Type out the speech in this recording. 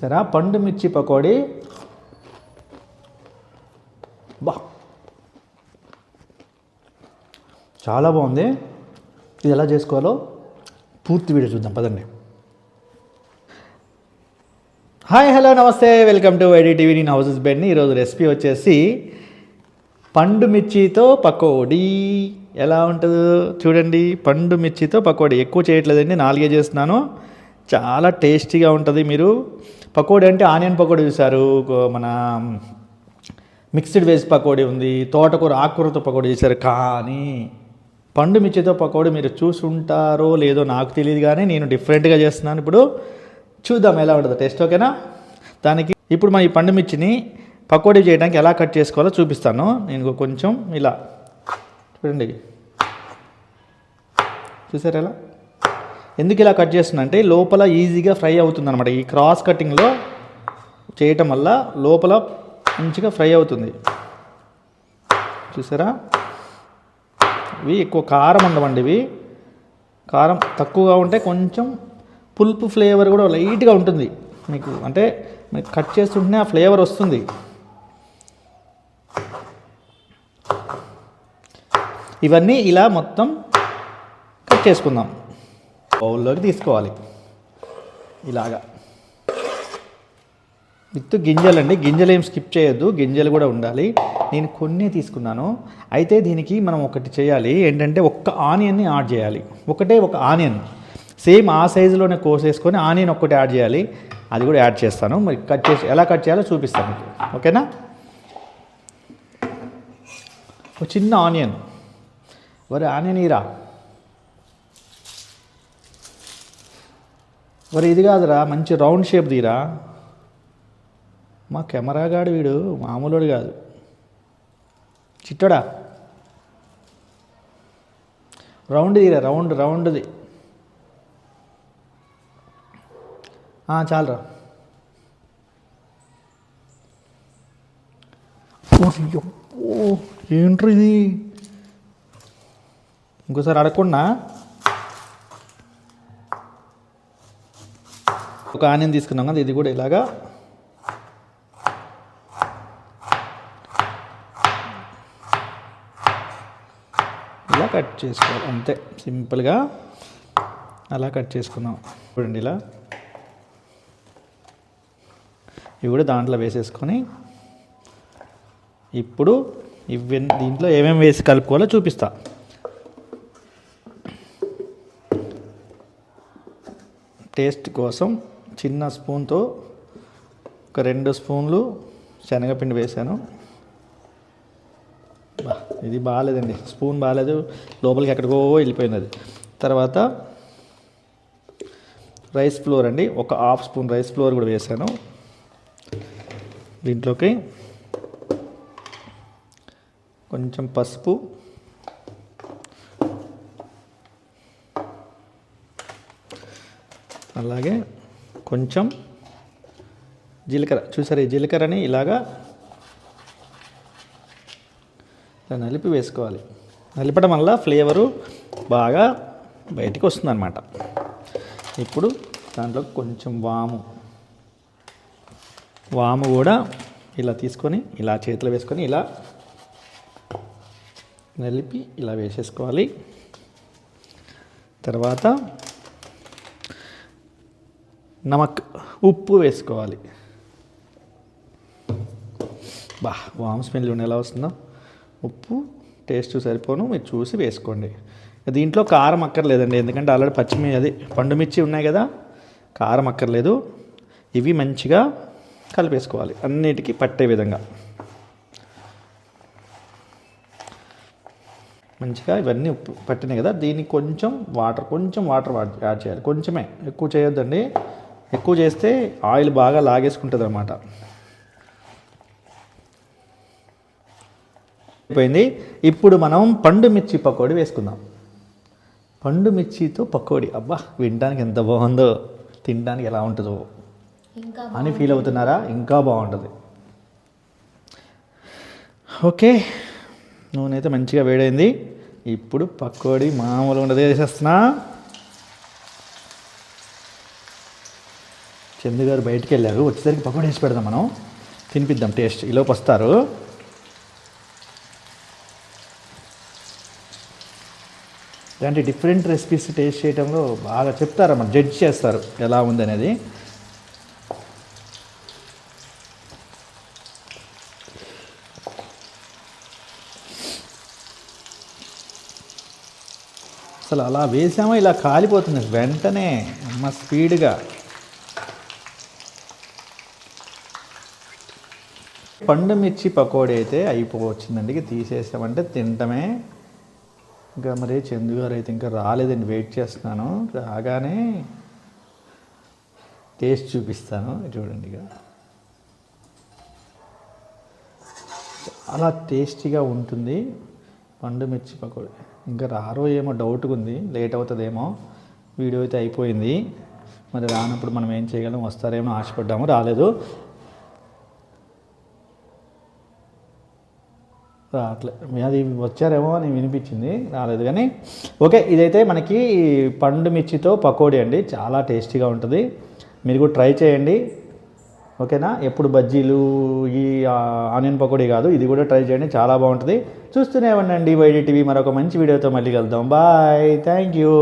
సరే? పండు మిర్చి పకోడీ. బా. చాలా బాగుంది. ఇది ఎలా చేసుకోవాలో పూర్తి వీడియో చూద్దాం పదండి. హాయ్ హలో నమస్తే. Welcome to ID TV. నేను హౌసెస్ బెండ్ ఈరోజు రెసిపీ వచ్చేసి పండు మిర్చితో పకోడీ. ఎలా ఉంటుందో చూడండి. పండు మిర్చితో పకోడీ. ఎక్కువ చేయట్లేదండి. నాలుగే చేస్తున్నాను. చాలా టేస్టీగా ఉంటుంది మీరు. పకోడీ అంటే ఆనియన్ పకోడీ చూసారు మన మిక్స్డ్ వెజ్ పకోడీ ఉంది తోటకూర ఆకుకూరతో పకోడీ చేశారు కానీ పండు మిర్చితో పకోడీ మీరు చూసుంటారో లేదో నాకు తెలియదు కానీ నేను డిఫరెంట్గా చేస్తున్నాను. ఇప్పుడు చూద్దాం ఎలా ఉంటుంది టేస్ట్ ఓకేనా? దానికి ఇప్పుడు మన ఈ పండు మిర్చిని పకోడీ చేయడానికి ఎలా కట్ చేసుకోవాలో చూపిస్తాను. నేను కొంచెం ఇలా చూడండి. చూసారు ఎలా? ఎందుకు ఇలా కట్ చేస్తున్నా అంటే లోపల ఈజీగా ఫ్రై అవుతుంది అనమాట ఈ క్రాస్ కటింగ్లో చేయటం వల్ల లోపల మంచిగా ఫ్రై అవుతుంది. చూసారా? ఇవి ఎక్కువ కారం ఉండవండి ఇవి. కారం తక్కువగా ఉంటే కొంచెం పులుపు ఫ్లేవర్ కూడా లైట్గా ఉంటుంది. మీకు అంటే మీకు కట్ చేస్తుంటేనే ఆ ఫ్లేవర్ వస్తుంది. ఇవన్నీ ఇలా మొత్తం కట్ చేసుకుందాం. బౌల్లోకి తీసుకోవాలి. ఇలాగా. విత్ గింజలండి. గింజలు ఏం స్కిప్ చేయొద్దు. గింజలు కూడా ఉండాలి. నేను కొన్ని తీసుకున్నాను. అయితే దీనికి మనం ఒకటి చేయాలి. ఏంటంటే ఒక్క ఆనియన్ని యాడ్ చేయాలి. ఒకటే ఒక ఆనియన్. సేమ్ ఆ సైజులోనే కోసేసుకొని ఆనియన్ ఒక్కటి యాడ్ చేయాలి. అది కూడా యాడ్ చేస్తాను. మరి కట్ చేసి ఎలా కట్ చేయాలో చూపిస్తాను మీకు. ఓకేనా? ఒక చిన్న ఆనియన్. వరే ఆనియన్ ఈరా మరి ఇది కాదురా మంచి రౌండ్ షేప్ దీరా మా కెమెరా గాడు వీడు మామూలుడు కాదు. చిట్టడా? రౌండ్ తీరా రౌండ్ రౌండ్ది చాలరా. చాలురా ఓరి ఏంట్రా ఇది? ఇంకోసారి అడగకుండా? ఒక ఆనియన్ తీసుకున్నాం కదా ఇది కూడా ఇలాగా. ఇలా కట్ చేసుకోవాలి అంతే సింపుల్గా. అలా కట్ చేసుకున్నాం. చూడండి ఇలా. ఇవి కూడా దాంట్లో వేసేసుకొని ఇప్పుడు ఇవి దీంట్లో ఏమేమి వేసి కలుపుకోవాలో చూపిస్తా. టేస్ట్ కోసం చిన్న స్పూన్తో ఒక రెండు స్పూన్లు శనగపిండి వేసాను ఇది బాగాలేదండి. స్పూన్ బాగాలేదు. లోపలికి ఎక్కడికో వెళ్ళిపోయింది అది. తర్వాత రైస్ ఫ్లోర్ అండి. ఒక హాఫ్ స్పూన్ రైస్ ఫ్లోర్ కూడా వేసాను దీంట్లోకి కొంచెం పసుపు. అలాగే కొంచెం జీలకర్ర. చూసారు ఈ జీలకర్రని ఇలాగా ఇలా నలిపి వేసుకోవాలి. నలిపడం వల్ల ఫ్లేవరు బాగా బయటికి వస్తుందన్నమాట. ఇప్పుడు దాంట్లో కొంచెం వాము. వాము కూడా ఇలా తీసుకొని ఇలా చేతిలో వేసుకొని ఇలా నలిపి ఇలా వేసేసుకోవాలి. తర్వాత నమక్ ఉప్పు వేసుకోవాలి. బా వామ్ స్మెల్ చూడండి ఎలా వస్తుందో. ఉప్పు టేస్ట్ సరిపోను మీరు చూసి వేసుకోండి. దీంట్లో కారం అక్కర్లేదండి ఎందుకంటే ఆల్రెడీ పచ్చిమి అది పండుమిర్చి ఉన్నాయి కదా కారం అక్కర్లేదు. ఇవి మంచిగా కలిపేసుకోవాలి అన్నిటికీ పట్టే విధంగా. మంచిగా ఇవన్నీ ఉప్పు పట్టినాయి కదా దీనికి కొంచెం వాటర్ కొంచెం వాటర్ యాడ్ చేయాలి కొంచెమే ఎక్కువ చేయొద్దండి. ఎక్కువ చేస్తే ఆయిల్ బాగా లాగేసుకుంటుంది అనమాట అయిపోయింది. ఇప్పుడు మనం పండు మిర్చి పకోడీ వేసుకుందాం. పండు మిర్చితో పకోడీ. అబ్బా వినడానికి ఎంత బాగుందో. తినడానికి ఎలా ఉంటుందో. అని ఫీల్ అవుతున్నారా? ఇంకా బాగుంటుంది. ఓకే. నూనె అయితే మంచిగా వేడైంది. ఇప్పుడు పకోడీ మామూలుగా ఉండదు. వేసేస్తున్నా చందు గారు బయటికి వెళ్ళారు. వచ్చేసరికి పకోడీ వేసి పెడదాం మనం. తినిపిద్దాం టేస్ట్. ఈలోపు వస్తారు. ఇలాంటి డిఫరెంట్ రెసిపీస్ టేస్ట్ చేయడంలో బాగా చెప్తారు జడ్జ్ చేస్తారు ఎలా ఉందనేది అసలు అలా వేసామో? ఇలా కాలిపోతుంది. వెంటనే అమ్మ స్పీడ్గా పండు మిర్చి పకోడీ అయితే అయిపోవచ్చిందండి. ఇక తీసేసామంటే తినటమే ఇంకా మరి చందు గారు అయితే ఇంకా రాలేదండి. వెయిట్ చేస్తున్నాను. రాగానే టేస్ట్ చూపిస్తాను. చూడండి ఇక. చాలా టేస్టీగా ఉంటుంది పండు మిర్చి పకోడీ. ఇంకా రారో ఏమో డౌట్గా ఉంది. లేట్ అవుతుందేమో. వీడియో అయితే అయిపోయింది. మరి రానప్పుడు మనం ఏం చేయగలం? వస్తారేమో ఆశపడ్డాము. రాలేదు. రావట్లే అది వచ్చారేమో అని వినిపించింది. రాలేదు కానీ ఓకే ఇదైతే మనకి పండు మిర్చితో పకోడీ అండి. చాలా టేస్టీగా ఉంటుంది. మీరు కూడా ట్రై చేయండి. ఓకేనా? ఎప్పుడు బజ్జీలు ఈ ఆనియన్ పకోడీ కాదు ఇది కూడా ట్రై చేయండి. చాలా బాగుంటుంది. చూస్తూనే ఉండండి. వైడి టీవీ మరొక మంచి వీడియోతో మళ్ళీ కలుద్దాం. బాయ్. Thank you.